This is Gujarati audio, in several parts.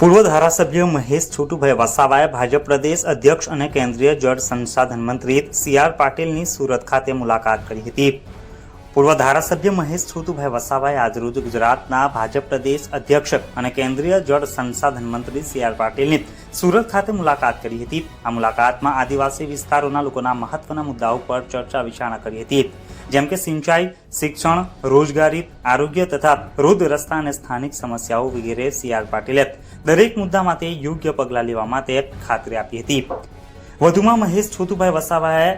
પૂર્વ ધારાસભ્ય મહેશ છોટુભાઈ વસાવાએ ભાજપ પ્રદેશ અધ્યક્ષ અને કેન્દ્રીય જળ સંસાધન મંત્રી સી આર પાટીલની સુરત ખાતે મુલાકાત કરી હતી. પૂર્વ ધારાસભ્ય મહેશ છોટુભાઈ વસાવાએ આજરોજ ગુજરાતના ભાજપ પ્રદેશ અધ્યક્ષ અને કેન્દ્રીય જળ સંસાધન મંત્રી સી આર પાટીલની સુરત ખાતે મુલાકાત કરી હતી. આ મુલાકાતમાં આદિવાસી વિસ્તારોના લોકોના મહત્વના મુદ્દાઓ પર ચર્ચા વિચારણા કરી હતી. જેમ કે સિંચાઈ, શિક્ષણ, રોજગારી, આરોગ્ય તથા રોડ રસ્તા અને સ્થાનિક સમસ્યાઓ વગેરે સી આર પાટીલે દરેક મુદ્દા માટે યોગ્ય પગલાં લેવા માટે ખાતરી આપી હતી. વધુમાં મહેશ છોટુભાઈ વસાવાએ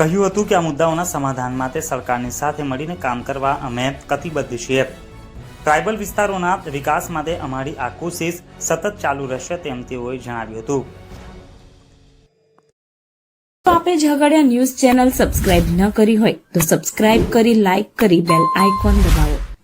કહ્યું હતું કે આ મુદ્દાઓના સમાધાન માટે સરકારની સાથે મળીને કામ કરવા અમે કતિબદ્ધ છીએ. ટ્રાઇબલ વિસ્તારોના વિકાસ માટે અમારી આ કોશિશ સતત ચાલુ રહેશે તેમ તેઓએ જણાવ્યું હતું. તો આપે ઝઘડિયા ન્યૂઝ ચેનલ સબસ્ક્રાઇબ ન કરી હોય તો સબસ્ક્રાઇબ કરી, લાઇક કરી, બેલ આઇકોન દબાવો.